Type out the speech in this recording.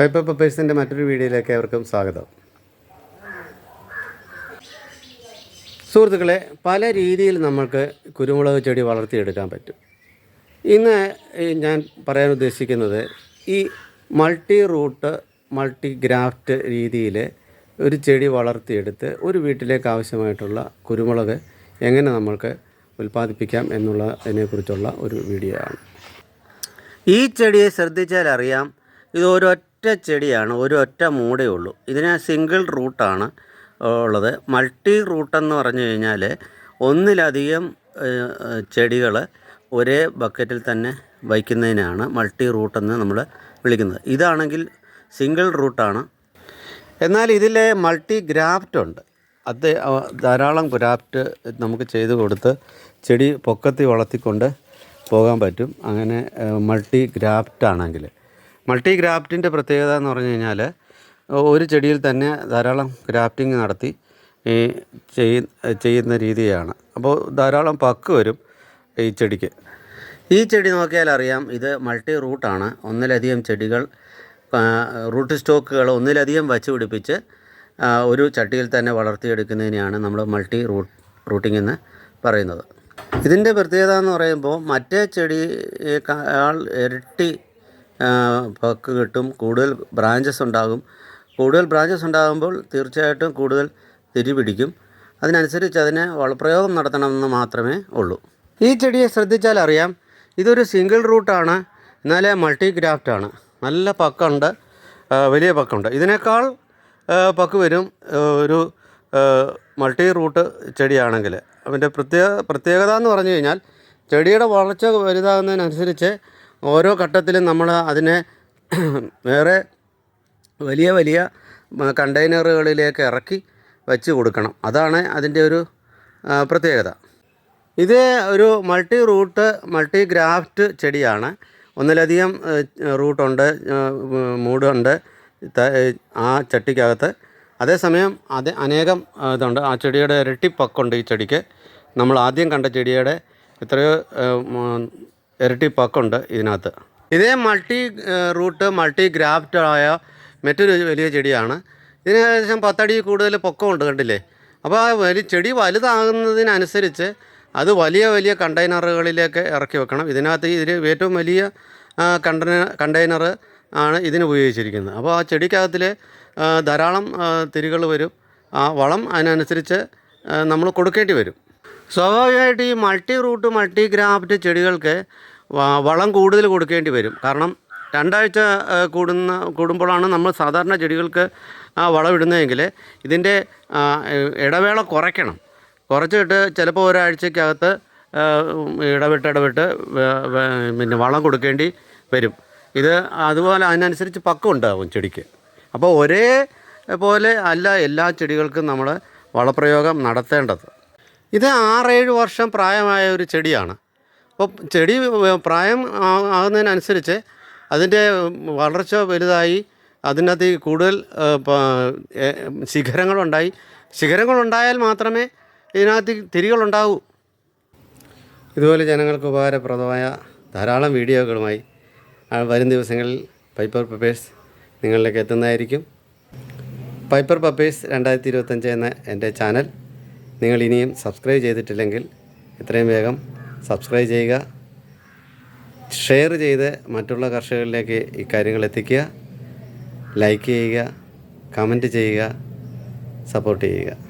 Piper പപ്പേഴ്സിന്റെ മറ്റൊരു വീഡിയോയിലേക്ക് അവർക്കും സ്വാഗതം. സുഹൃത്തുക്കളെ പല രീതിയിൽ നമ്മൾക്ക് കുരുമുളക് ചെടി വളർത്തിയെടുക്കാൻ പറ്റും. ഇന്ന് ഞാൻ പറയാൻ ഉദ്ദേശിക്കുന്നത് ഈ മൾട്ടി റൂട്ട് മൾട്ടി ഗ്രാഫ്റ്റ് രീതിയിൽ ഒരു ചെടി വളർത്തിയെടുത്ത് ഒരു വീട്ടിലേക്ക് ആവശ്യമായിട്ടുള്ള കുരുമുളക് എങ്ങനെ നമ്മൾക്ക് ഉൽപ്പാദിപ്പിക്കാം എന്നുള്ളതിനെക്കുറിച്ചുള്ള ഒരു വീഡിയോ ആണ് ഈ ചെടിയെ ശ്രദ്ധിച്ചാൽ അറിയാം ഇത് ഒരൊറ്റ ചെടിയാണ് ഒരു ഒറ്റ മൂടേ ഉള്ളൂ. ഇതിന് സിംഗിൾ റൂട്ടാണ് ഉള്ളത്. മൾട്ടി റൂട്ടെന്ന് പറഞ്ഞു കഴിഞ്ഞാൽ ഒന്നിലധികം ചെടികൾ ഒരേ ബക്കറ്റിൽ തന്നെ വയ്ക്കുന്നതിനാണ് മൾട്ടി റൂട്ടെന്ന് നമ്മൾ വിളിക്കുന്നത്. ഇതാണെങ്കിൽ സിംഗിൾ റൂട്ടാണ് എന്നാൽ ഇതിലെ മൾട്ടി ഗ്രാഫ്റ്റ് ഉണ്ട്. അത് ധാരാളം ഗ്രാഫ്റ്റ് നമുക്ക് ചെയ്ത് കൊടുത്ത് ചെടി പൊക്കത്തി വളർത്തിക്കൊണ്ട് പോകാൻ പറ്റും. അങ്ങനെ മൾട്ടി ഗ്രാഫ്റ്റ് ആണെങ്കിൽ. മൾട്ടി ഗ്രാഫ്റ്റിന്റെ പ്രത്യേകത എന്ന് പറഞ്ഞു കഴിഞ്ഞാൽ ഒരു ചെടിയിൽ തന്നെ ധാരാളം ഗ്രാഫ്റ്റിംഗ് നടത്തി ഈ ചെയ് ചെയ്യുന്ന രീതിയാണ്. അപ്പോൾ ധാരാളം പക്ക് വരും ഈ ചെടിക്ക്. ഈ ചെടി നോക്കിയാൽ അറിയാം ഇത് മൾട്ടി റൂട്ടാണ് ഒന്നിലധികം ചെടികൾ റൂട്ട് സ്റ്റോക്കുകൾ ഒന്നിലധികം വച്ച് പിടിപ്പിച്ച് ഒരു ചട്ടിയിൽ തന്നെ വളർത്തിയെടുക്കുന്നതിനെയാണ് നമ്മൾ മൾട്ടി റൂട്ട് റൂട്ടിംഗ് എന്ന് പറയുന്നത്. ഇതിന്റെ പ്രത്യേകത എന്ന് പറയുമ്പോൾ മറ്റേ ചെടി ഇരട്ടി പക്ക് കിട്ടും. കൂടുതൽ ബ്രാഞ്ചസ് ഉണ്ടാകും. കൂടുതൽ ബ്രാഞ്ചസ് ഉണ്ടാകുമ്പോൾ തീർച്ചയായിട്ടും കൂടുതൽ തിരി പിടിക്കും. അതിനനുസരിച്ച് അതിനെ വളപ്രയോഗം നടത്തണമെന്ന് മാത്രമേ ഉള്ളൂ. ഈ ചെടിയെ ശ്രദ്ധിച്ചാൽ അറിയാം ഇതൊരു സിംഗിൾ റൂട്ടാണ് എന്നാലേ മൾട്ടി ഗ്രാഫ്റ്റ് ആണ്. നല്ല പക്കുണ്ട്. വലിയ പക്കുണ്ട്. ഇതിനേക്കാൾ പക്ക് വരും ഒരു മൾട്ടി റൂട്ട് ചെടിയാണെങ്കിൽ. അതിന്റെ പ്രത്യേക പ്രത്യേകത എന്ന് പറഞ്ഞു കഴിഞ്ഞാൽ ചെടിയുടെ വളർച്ച വലുതാകുന്നതിനനുസരിച്ച് ഓരോ ഘട്ടത്തിലും നമ്മൾ അതിനെ വേറെ വലിയ വലിയ കണ്ടെയ്നറുകളിലേക്ക് ഇറക്കി വെച്ച് കൊടുക്കണം. അതാണ് അതിന്റെ ഒരു പ്രത്യേകത. ഇത് ഒരു മൾട്ടി റൂട്ട് മൾട്ടി ഗ്രാഫ്റ്റ് ചെടിയാണ്. ഒന്നിലധികം റൂട്ടുണ്ട് മൂടുണ്ട് ആ ചട്ടിക്കകത്ത്. അതേസമയം അത് അനേകം ഇതുണ്ട്. ആ ചെടിയുടെ ഇരട്ടിപ്പക്കുണ്ട് ഈ ചെടിക്ക്. നമ്മൾ ആദ്യം കണ്ട ചെടിയുടെ എത്രയോ ഇരട്ടി പക്കുണ്ട് ഇതിനകത്ത്. ഇതേ മൾട്ടി റൂട്ട് മൾട്ടി ഗ്രാഫ്റ്റ് ആയ മറ്റൊരു വലിയ ചെടിയാണ്. ഇതിന് ഏകദേശം പത്തടി കൂടുതൽ പൊക്കമുണ്ട് കണ്ടില്ലേ? അപ്പോൾ ആ വലിയ ചെടി വലുതാകുന്നതിനനുസരിച്ച് അത് വലിയ വലിയ കണ്ടെയ്നറുകളിലേക്ക് ഇറക്കി വെക്കണം. ഇതിനകത്ത് ഇതിൽ ഏറ്റവും വലിയ കണ്ടെയ്നർ കണ്ടെയ്നർ ആണ് ഇതിന് ഉപയോഗിച്ചിരിക്കുന്നത്. അപ്പോൾ ആ ചെടിക്കകത്തിൽ ധാരാളം തിരികൾ വരും. ആ വളം അതിനനുസരിച്ച് നമ്മൾ കൊടുക്കേണ്ടി വരും. സ്വാഭാവികമായിട്ട് ഈ മൾട്ടി റൂട്ട് മൾട്ടി ഗ്രാഫ്റ്റ് ചെടികൾക്ക് വളം കൂടുതൽ കൊടുക്കേണ്ടി വരും. കാരണം രണ്ടാഴ്ച കൂടുന്ന കൂടുമ്പോഴാണ് നമ്മൾ സാധാരണ ചെടികൾക്ക് ആ വളമിടുന്നതെങ്കിൽ ഇതിന്റെ ഇടവേള കുറയ്ക്കണം. കുറച്ചിട്ട് ചിലപ്പോൾ ഒരാഴ്ചക്കകത്ത് ഇടവിട്ട് ഇടവിട്ട് പിന്നെ വളം കൊടുക്കേണ്ടി വരും. ഇത് അതുപോലെ അതിനനുസരിച്ച് പക്കം ഉണ്ടാവും ചെടിക്ക്. അപ്പോൾ ഒരേ പോലെ അല്ല എല്ലാ ചെടികൾക്കും നമ്മൾ വളപ്രയോഗം നടത്തേണ്ടത്. ഇത് ആറേഴ് വർഷം പ്രായമായ ഒരു ചെടിയാണ്. അപ്പോൾ ചെടി പ്രായം ആകുന്നതിനനുസരിച്ച് അതിന്റെ വളർച്ച വലുതായി അതിനകത്ത് കൂടുതൽ ശിഖരങ്ങളുണ്ടായി. ശിഖരങ്ങളുണ്ടായാൽ മാത്രമേ ഇതിനകത്ത് തിരികളുണ്ടാവൂ. ഇതുപോലെ ജനങ്ങൾക്ക് ഉപകാരപ്രദമായ ധാരാളം വീഡിയോകളുമായി വരും ദിവസങ്ങളിൽ പൈപ്പർ പപ്പേഴ്സ് നിങ്ങളിലേക്ക് എത്തുന്നതായിരിക്കും. പൈപ്പർ പപ്പേഴ്സ് രണ്ടായിരത്തി ഇരുപത്തഞ്ച് എന്ന എന്റെ ചാനൽ. നിങ്ങൾ ഇനിയും സബ്സ്ക്രൈബ് ചെയ്തിട്ടില്ലെങ്കിൽ എത്രയും വേഗം സബ്സ്ക്രൈബ് ചെയ്യുക. ഷെയർ ചെയ്ത് മറ്റുള്ള കർഷകരിലേക്ക് ഇക്കാര്യങ്ങൾ എത്തിക്കുക. ലൈക്ക് ചെയ്യുക. കമന്റ് ചെയ്യുക. സപ്പോർട്ട് ചെയ്യുക.